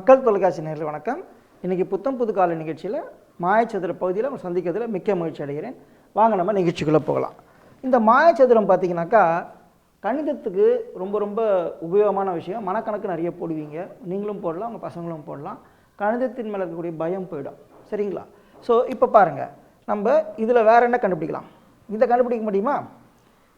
மக்கள் தொலைக்காட்சி நேரில் வணக்கம். இன்றைக்கி புத்தம் புது கால நிகழ்ச்சியில் மாயச்சதுர பகுதியில் நம்ம சந்திக்கிறதுல மிக்க மகிழ்ச்சி அடைகிறேன். வாங்க நம்ம நிகழ்ச்சிக்குள்ளே போகலாம். இந்த மாயச்சதுரம் பார்த்தீங்கன்னாக்கா கணிதத்துக்கு ரொம்ப ரொம்ப உபயோகமான விஷயம். மனக்கணக்கு நிறைய போடுவீங்க. நீங்களும் போடலாம் உங்கள் பசங்களும் போடலாம். கணிதத்தின் மேலே இருக்கக்கூடிய பயம் போயிடும். சரிங்களா? ஸோ இப்போ பாருங்கள் நம்ம இதில் வேறு என்ன கண்டுபிடிக்கலாம்? இதை கண்டுபிடிக்க முடியுமா?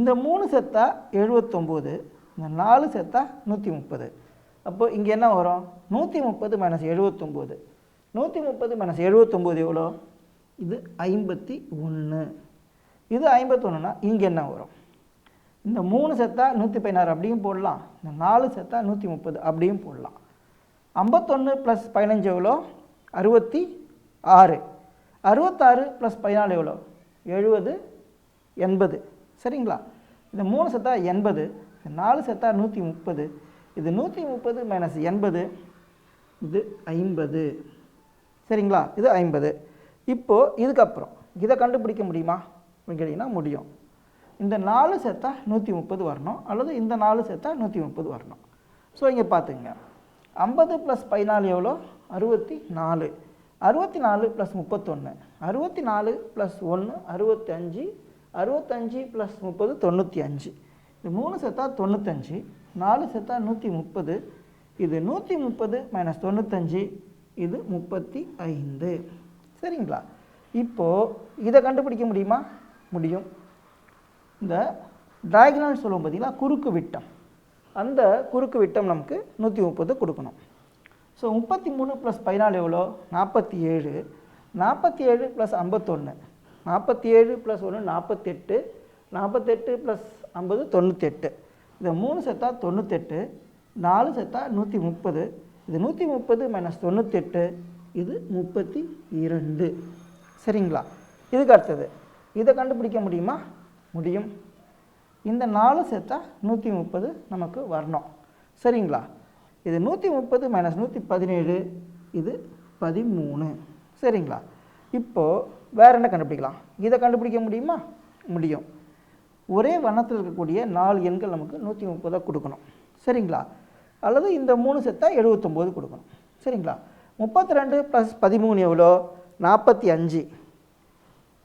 இந்த மூணு செத்தா எழுபத்தொம்போது இந்த நாலு செத்தா நூற்றி முப்பது. அப்போ இங்கே என்ன வரும்? நூற்றி முப்பது மைனஸ் எழுபத்தொம்போது நூற்றி முப்பது மைனஸ் எழுபத்தொம்போது எவ்வளோ? இது ஐம்பத்தி ஒன்று. இது ஐம்பத்தொன்றுனா இங்கே என்ன வரும்? இந்த மூணு செத்தா நூற்றி பதினாறு அப்படியும் போடலாம். இந்த நாலு செத்தா நூற்றி முப்பது அப்படியும் போடலாம். ஐம்பத்தொன்று ப்ளஸ் பதினஞ்சு எவ்வளோ? அறுபத்தி ஆறு. அறுபத்தாறு ப்ளஸ் பதினாலு எவ்வளோ? எழுபது எண்பது. சரிங்களா? இந்த மூணு செத்தா எண்பது இந்த நாலு செத்தா நூற்றி முப்பது இது நூற்றி முப்பது மைனஸ் எண்பது இது ஐம்பது. சரிங்களா? இது ஐம்பது. இப்போது இதுக்கப்புறம் இதை கண்டுபிடிக்க முடியுமா? அப்படின்னு கேட்டிங்கன்னா முடியும். இந்த நாலு சேர்த்தா நூற்றி முப்பது வரணும் அல்லது இந்த நாலு சேர்த்தா நூற்றி முப்பது வரணும். ஸோ இங்கே பார்த்துங்க ஐம்பது ப்ளஸ் பதினாலு எவ்வளோ? அறுபத்தி நாலு. அறுபத்தி நாலு ப்ளஸ் முப்பத்தொன்று அறுபத்தி நாலு ப்ளஸ் ஒன்று அறுபத்தஞ்சு. அறுபத்தஞ்சு ப்ளஸ் முப்பது தொண்ணூற்றி அஞ்சு. இது மூணு சேர்த்தா தொண்ணூத்தஞ்சு. நாலு சேர்த்தா நூற்றி முப்பது. இது நூற்றி முப்பது மைனஸ் தொண்ணூத்தஞ்சு இது முப்பத்தி ஐந்து. சரிங்களா? இப்போது இதை கண்டுபிடிக்க முடியுமா? முடியும். இந்த டயக்னல் சொல்லுவோம் பார்த்தீங்களா குறுக்கு விட்டம். அந்த குறுக்கு விட்டம் நமக்கு நூற்றி முப்பது கொடுக்கணும். ஸோ முப்பத்தி மூணு ப்ளஸ் பதினாலு எவ்வளோ? நாற்பத்தி ஏழு. நாற்பத்தி ஏழு ப்ளஸ் ஐம்பத்தொன்று நாற்பத்தி ஏழு ப்ளஸ் ஒன்று நாற்பத்தெட்டு நாற்பத்தெட்டு ப்ளஸ் ஐம்பது தொண்ணூற்றெட்டு இதை மூணு செத்தா தொண்ணூத்தெட்டு நாலு செத்தா நூற்றி முப்பது இது நூற்றி முப்பது மைனஸ் தொண்ணூத்தெட்டு இது முப்பத்தி இரண்டு சரிங்களா? இதுக்கு அடுத்தது. இதை கண்டுபிடிக்க முடியுமா? முடியும். இந்த நாலு சேர்த்தா நூற்றி முப்பது நமக்கு வரணும். சரிங்களா? இது நூற்றி முப்பது மைனஸ் நூற்றி பதினேழு இது பதிமூணு. சரிங்களா? இப்போது வேறு என்ன கண்டுபிடிக்கலாம்? இதை கண்டுபிடிக்க முடியுமா? முடியும். ஒரே வண்ணத்தில் இருக்கக்கூடிய நாலு எண்கள் நமக்கு நூற்றி முப்பதாக கொடுக்கணும். சரிங்களா? அல்லது இந்த மூணு செத்தாக எழுபத்தொம்போது கொடுக்கணும். சரிங்களா? முப்பத்தி ரெண்டு ப்ளஸ் பதிமூணு எவ்வளோ? நாற்பத்தி அஞ்சு.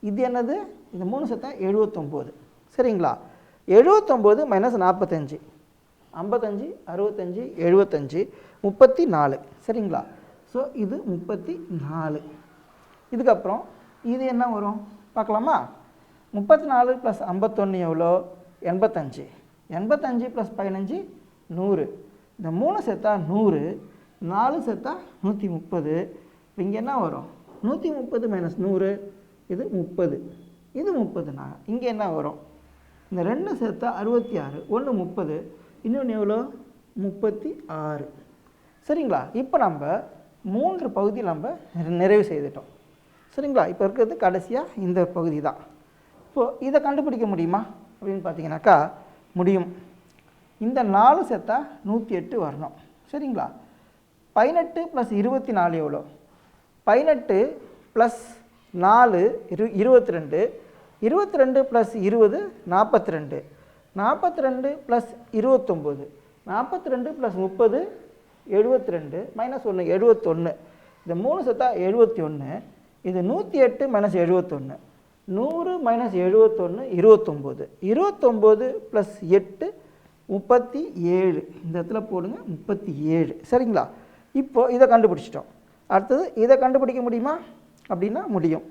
இது என்னது? இந்த மூணு செத்தா எழுபத்தொம்போது சரிங்களா? எழுபத்தொம்போது மைனஸ் நாற்பத்தஞ்சு ஐம்பத்தஞ்சு அறுபத்தஞ்சு எழுபத்தஞ்சு முப்பத்தி நாலு சரிங்களா? ஸோ இது முப்பத்தி நாலு இதுக்கப்புறம் இது என்ன வரும்? பார்க்கலாமா? முப்பத்தி நாலு ப்ளஸ் ஐம்பத்தொன்று எவ்வளோ? எண்பத்தஞ்சு. எண்பத்தஞ்சு ப்ளஸ் பதினஞ்சு நூறு. இந்த மூணு சேர்த்தா நூறு நாலு சேர்த்தா நூற்றி முப்பது இப்போ இங்கே என்ன வரும்? நூற்றி முப்பது மைனஸ் நூறு இது முப்பது. இது முப்பதுனா இங்கே என்ன வரும்? இந்த ரெண்டு சேர்த்தா அறுபத்தி ஆறு ஒன்று முப்பது இன்னொன்று எவ்வளோ? முப்பத்தி ஆறு சரிங்களா? இப்போ நம்ம மூன்று பகுதி நம்ம நிறைவு செய்துட்டோம். சரிங்களா? இப்போ இருக்கிறது கடைசியாக இந்த பகுதி தான் இப்போது இதை கண்டுபிடிக்க முடியுமா? அப்படின்னு பார்த்தீங்கன்னாக்கா முடியும். இந்த நாலு சேர்த்தா நூற்றி எட்டு வரணும். சரிங்களா? பதினெட்டு ப்ளஸ் இருபத்தி நாலு எவ்வளோ? பதினெட்டு ப்ளஸ் நாலு இரு இருபத்தி ரெண்டு இருபத்தி ரெண்டு ப்ளஸ் இருபது நாற்பத்தி ரெண்டு நாற்பத்தி ரெண்டு ப்ளஸ் இருபத்தொம்போது. நாற்பத்தி ரெண்டு ப்ளஸ் முப்பது எழுபத்தி ரெண்டு மைனஸ் ஒன்று எழுபத்தொன்று இந்த மூணு சத்தா எழுபத்தி ஒன்று இது நூற்றி எட்டு மைனஸ் எழுபத்தொன்று நூறு மைனஸ் எழுபத்தொன்று இருபத்தொம்போது இருபத்தொம்போது ப்ளஸ் எட்டு முப்பத்தி ஏழு. இந்த இடத்துல போடுங்க முப்பத்தி ஏழு. சரிங்களா? இப்போது இதை கண்டுபிடிச்சிட்டோம். அடுத்தது இதை கண்டுபிடிக்க முடியுமா? அப்படின்னா முடியும்.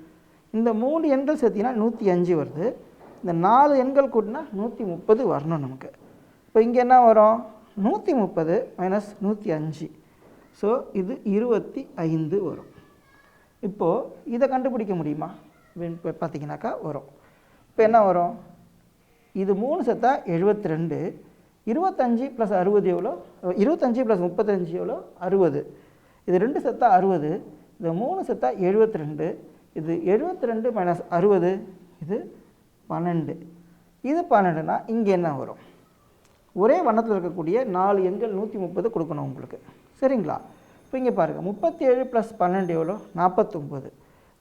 இந்த மூணு எண்கள் சேர்த்திங்கன்னா நூற்றி அஞ்சு வருது. இந்த நாலு எண்கள் கூட்டினா நூற்றி முப்பது வரணும் நமக்கு. இப்போ இங்கே என்ன வரும்? நூற்றி முப்பது மைனஸ் நூற்றி அஞ்சு. ஸோ இது இருபத்தி ஐந்து வரும். இப்போது இதை கண்டுபிடிக்க முடியுமா? பார்த்தீங்கன்னாக்கா வரும். இப்போ என்ன வரும்? இது மூணு செத்தா எழுபத்தி ரெண்டு இருபத்தஞ்சி ப்ளஸ் அறுபது எவ்வளோ? இருபத்தஞ்சி ப்ளஸ் முப்பத்தஞ்சு எவ்வளோ? அறுபது. இது ரெண்டு செத்தா அறுபது இது மூணு செத்தா எழுபத்தி ரெண்டு இது எழுபத்தி ரெண்டு மைனஸ் அறுபது இது பன்னெண்டு. இது பன்னெண்டுனா இங்கே என்ன வரும்? ஒரே வண்ணத்தில் இருக்கக்கூடிய நாலு எண்கள் நூற்றி முப்பது கொடுக்கணும் உங்களுக்கு. சரிங்களா? இப்போ இங்கே பாருங்கள் முப்பத்தி ஏழு ப்ளஸ் பன்னெண்டு எவ்வளோ? நாற்பத்தொம்போது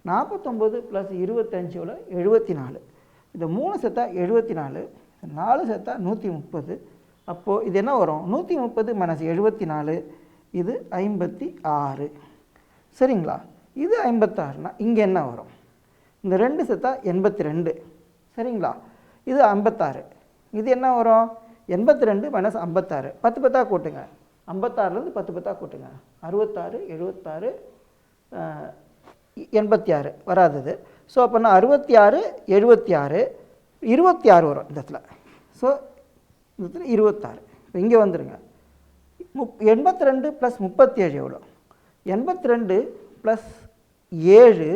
நாற்பத்தொம்போது ப்ளஸ் இருபத்தஞ்சு எழுபத்தி நாலு இந்த மூணு செத்தா எழுபத்தி நாலு நாலு செத்தா நூற்றி முப்பது அப்போது இது என்ன வரும்? நூற்றி முப்பது மைனஸ் எழுபத்தி நாலு இது ஐம்பத்தி ஆறு. சரிங்களா? இது ஐம்பத்தாறுனா இங்கே என்ன வரும்? இந்த ரெண்டு செத்தா எண்பத்தி ரெண்டு சரிங்களா? இது ஐம்பத்தாறு. இது என்ன வரும்? எண்பத்தி ரெண்டு மைனஸ் ஐம்பத்தாறு. பத்து பத்தா கூட்டுங்க. ஐம்பத்தாறுலேருந்து பத்து பத்தா கூட்டுங்க. அறுபத்தாறு எழுபத்தாறு எண்பத்தி ஆறு வராதது. ஸோ அப்போனா அறுபத்தி ஆறு எழுபத்தி ஆறு இருபத்தி ஆறு வரும் இந்த இடத்துல. ஸோ இந்த இடத்துல இருபத்தாறு இங்கே வந்துடுங்க முப் எண்பத்தி ரெண்டு ப்ளஸ் முப்பத்தி ஏழு எவ்வளோ எண்பத்தி ரெண்டு ப்ளஸ் ஏழு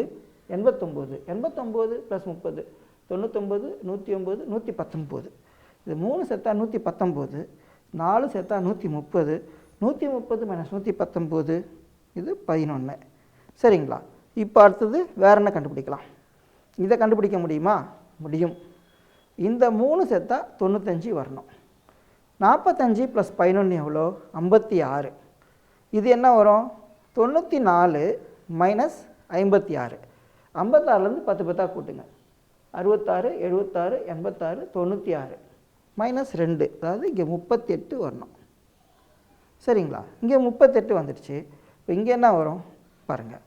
எண்பத்தொம்போது. எண்பத்தொம்போது ப்ளஸ் முப்பது. தொண்ணூத்தொம்பது நூற்றி ஒம்பது நூற்றி பத்தொம்போது. இது மூணு சேர்த்தா நூற்றி பத்தொம்போது நாலு சேர்த்தா நூற்றி முப்பது நூற்றி முப்பது மைனஸ் நூற்றி பத்தொம்போது இது பதினொன்று சரிங்களா? இப்போ அடுத்தது வேற என்ன கண்டுபிடிக்கலாம்? இதை கண்டுபிடிக்க முடியுமா? முடியும். இந்த மூணு செத்தாக தொண்ணூத்தஞ்சு வரணும். நாற்பத்தஞ்சு ப்ளஸ் பதினொன்று எவ்வளோ? ஐம்பத்தி ஆறு. இது என்ன வரும்? தொண்ணூற்றி நாலு மைனஸ் ஐம்பத்தி ஆறு ஐம்பத்தாறுலேருந்து பத்து பத்தாக கூட்டுங்க. அறுபத்தாறு எழுபத்தாறு எண்பத்தாறு தொண்ணூற்றி ஆறு. மைனஸ் ரெண்டு. அதாவது இங்கே முப்பத்தி எட்டு வரணும். சரிங்களா? இங்கே முப்பத்தெட்டு வந்துடுச்சு. இப்போ இங்கே என்ன வரும்? பாருங்கள்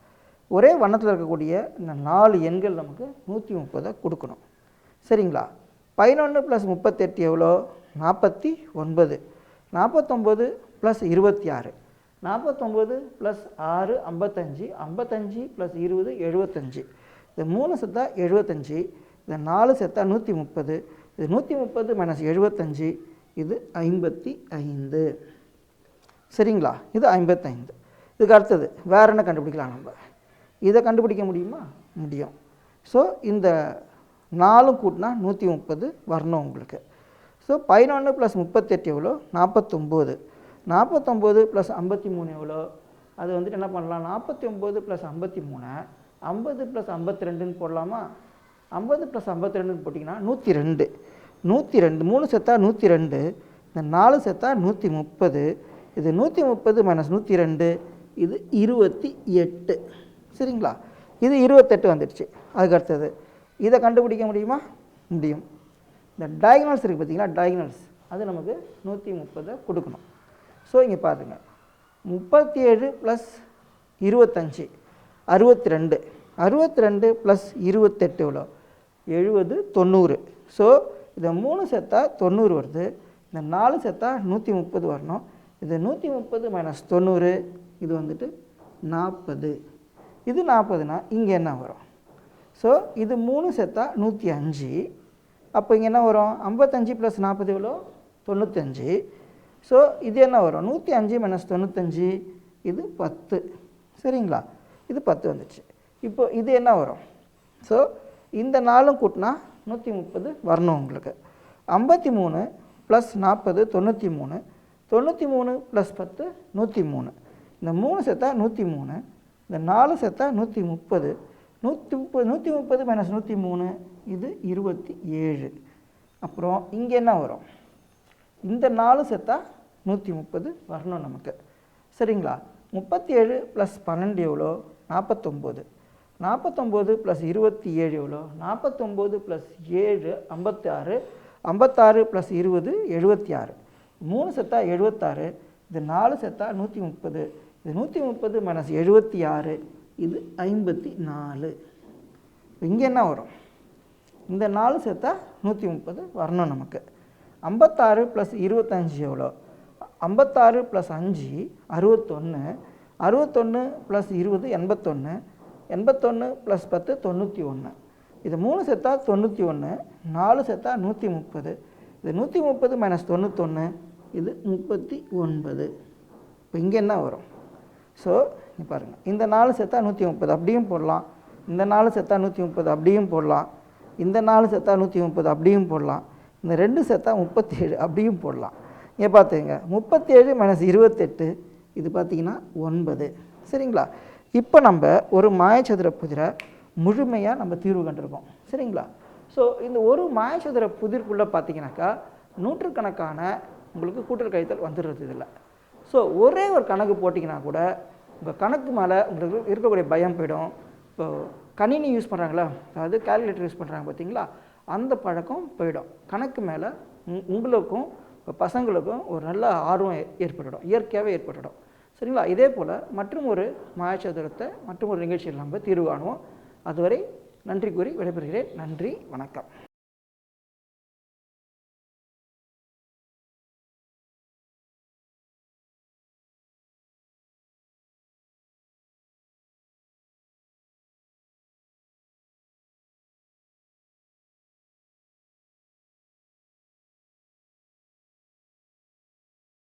ஒரே வண்ணத்தில் இருக்கக்கூடிய இந்த நாலு எண்கள் நமக்கு நூற்றி முப்பதை கொடுக்கணும். சரிங்களா? பதினொன்று ப்ளஸ் முப்பத்தெட்டு எவ்வளோ? நாற்பத்தி ஒன்பது. நாற்பத்தொம்போது ப்ளஸ் இருபத்தி ஆறு. நாற்பத்தொம்போது ப்ளஸ் ஆறு ஐம்பத்தஞ்சு. ஐம்பத்தஞ்சு ப்ளஸ் இருபது எழுபத்தஞ்சு. இது மூணு செத்தா எழுபத்தஞ்சு. இது நாலு செத்தா நூற்றி முப்பது. இது நூற்றி முப்பது மைனஸ் எழுபத்தஞ்சு. இது ஐம்பத்தி ஐந்து. சரிங்களா? இது ஐம்பத்தைந்து. இதுக்கு அடுத்தது வேற என்ன கண்டுபிடிக்கலாம் நம்ம? இதை கண்டுபிடிக்க முடியுமா? முடியும். ஸோ இந்த நாலும் கூட்டினா நூற்றி முப்பது வரணும் உங்களுக்கு. ஸோ பதினொன்று ப்ளஸ் முப்பத்தெட்டு எவ்வளோ? நாற்பத்தொம்போது நாற்பத்தொம்போது ப்ளஸ் ஐம்பத்தி மூணு எவ்வளோ? அது வந்துட்டு என்ன பண்ணலாம்? நாற்பத்தி ஒம்பது ப்ளஸ் ஐம்பத்தி மூணு. ஐம்பது ப்ளஸ் ஐம்பத்தி ரெண்டுன்னு போடலாமா? ஐம்பது ப்ளஸ் ஐம்பத்தி ரெண்டுன்னு போட்டிங்கன்னா நூற்றி ரெண்டு. நூற்றி ரெண்டு மூணு செத்தா நூற்றி ரெண்டு. இந்த நாலு செத்தா நூற்றி முப்பது. இது நூற்றி முப்பது மைனஸ் நூற்றி ரெண்டு. இது இருபத்தி எட்டு. சரிங்களா? இது இருபத்தெட்டு வந்துடுச்சு. அதுக்கு அடுத்தது இதை கண்டுபிடிக்க முடியுமா? முடியும். இந்த டயக்னல்ஸ் இருக்குது பார்த்தீங்களா? டயக்னல்ஸ் அது நமக்கு நூற்றி முப்பதை கொடுக்கணும். ஸோ இங்கே பாருங்கள் முப்பத்தி ஏழு ப்ளஸ் இருபத்தஞ்சி அறுபத்தி ரெண்டு அறுபத்தி ரெண்டு ப்ளஸ் இருபத்தெட்டு இவ்வளோ எழுபது தொண்ணூறு. ஸோ இதை மூணு சேர்த்தா தொண்ணூறு வருது. இந்த நாலு சேர்த்தா நூற்றி முப்பது வரணும். இது நூற்றி முப்பது மைனஸ் தொண்ணூறு இது வந்துட்டு நாற்பது. இது நாற்பதுனா இங்கே என்ன வரும்? ஸோ இது மூணு செத்தா நூற்றி அஞ்சு அப்போ இங்கே என்ன வரும்? ஐம்பத்தஞ்சு ப்ளஸ் நாற்பது எவ்வளோ? தொண்ணூத்தஞ்சு. ஸோ இது என்ன வரும்? நூற்றி அஞ்சு மைனஸ் தொண்ணூத்தஞ்சு இது பத்து. சரிங்களா? இது பத்து வந்துச்சு. இப்போ இது என்ன வரும்? ஸோ இந்த நாளும் கூட்டினா நூற்றி முப்பது வரணும் உங்களுக்கு. ஐம்பத்தி மூணு ப்ளஸ் நாற்பது தொண்ணூற்றி மூணு தொண்ணூற்றி மூணு ப்ளஸ் பத்து நூற்றி மூணு இந்த மூணு சேர்த்தா நூற்றி மூணு இந்த நாலு சேர்த்தா நூற்றி முப்பது. நூற்றி முப்பது நூற்றி முப்பது மைனஸ் நூற்றி மூணு இது இருபத்தி ஏழு. அப்புறம் இங்கே என்ன வரும்? இந்த நாலு சேர்த்தா நூற்றி முப்பது வரணும் நமக்கு. சரிங்களா? முப்பத்தி ஏழு ப்ளஸ் பன்னெண்டு எவ்வளோ? நாற்பத்தொம்போது நாற்பத்தொம்போது ப்ளஸ் இருபத்தி ஏழு எவ்வளோ? நாற்பத்தொம்போது ப்ளஸ் ஏழு ஐம்பத்தி ஆறு ஐம்பத்தாறு ப்ளஸ் இருபது எழுபத்தி ஆறு. மூணு செத்தா எழுபத்தாறு இது நாலு செத்தா நூற்றி முப்பது. இது நூற்றி முப்பது மனசு எழுபத்தி ஆறு இது ஐம்பத்தி நாலு. இங்கே என்ன வரும்? இந்த நாலு சேர்த்தா நூற்றி முப்பது வரணும் நமக்கு. ஐம்பத்தாறு ப்ளஸ் இருபத்தஞ்சி எவ்வளோ ஐம்பத்தாறு ப்ளஸ் அஞ்சு அறுபத்தொன்று அறுபத்தொன்று ப்ளஸ் இருபது எண்பத்தொன்று எண்பத்தொன்று ப்ளஸ் பத்து தொண்ணூற்றி ஒன்று இது மூணு சேர்த்தா தொண்ணூற்றி ஒன்று நாலு சேர்த்தா நூற்றி முப்பது. இது நூற்றி முப்பது மைனஸ் தொண்ணூத்தொன்று இது முப்பத்தி ஒன்பது. இப்போ இங்கே என்ன வரும்? ஸோ இங்கே பாருங்கள் இந்த நாலு செத்தா நூற்றி முப்பது அப்படியும் போடலாம். இந்த நாலு செத்தா நூற்றி முப்பது அப்படியும் போடலாம். இந்த நாலு செத்தா நூற்றி முப்பது அப்படியும் போடலாம். இந்த ரெண்டு செத்தா முப்பத்தேழு அப்படியும் போடலாம். இங்கே பார்த்துங்க முப்பத்தேழு மைனஸ் இருபத்தெட்டு இது பார்த்தீங்கன்னா ஒன்பது. சரிங்களா? இப்போ நம்ம ஒரு மாயச்சதுர புதிரை முழுமையாக நம்ம தீர்வு கண்டிருக்கோம். சரிங்களா? ஸோ இந்த ஒரு மாயச்சதுர புதிர்க்குள்ளே பார்த்தீங்கன்னாக்கா நூற்றுக்கணக்கான உங்களுக்கு கூட்டல் கழித்தல் வந்துடுறது இதில். ஸோ ஒரே ஒரு கணக்கு போட்டிங்கன்னா கூட உங்கள் கணக்கு மேலே உங்களுக்கு இருக்கக்கூடிய பயம் போயிடும். இப்போ கணினி யூஸ் பண்ணுறாங்களா அதாவது கால்குலேட்டர் யூஸ் பண்ணுறாங்க பார்த்தீங்களா அந்த பழக்கம் போயிடும். கணக்கு மேலே உங்களுக்கும் இப்போ பசங்களுக்கும் ஒரு நல்ல ஆர்வம் ஏற்பட்டுடும். இயற்கையாகவே ஏற்பட்டுடும். சரிங்களா? இதே போல் மற்றும் ஒரு மாயச்சதுரத்தை மற்றும் ஒரு நிகழ்ச்சியில் நம்ம தீர்வு காணுவோம். அதுவரை நன்றி கூறி விடைபெறுகிறேன். நன்றி. வணக்கம்.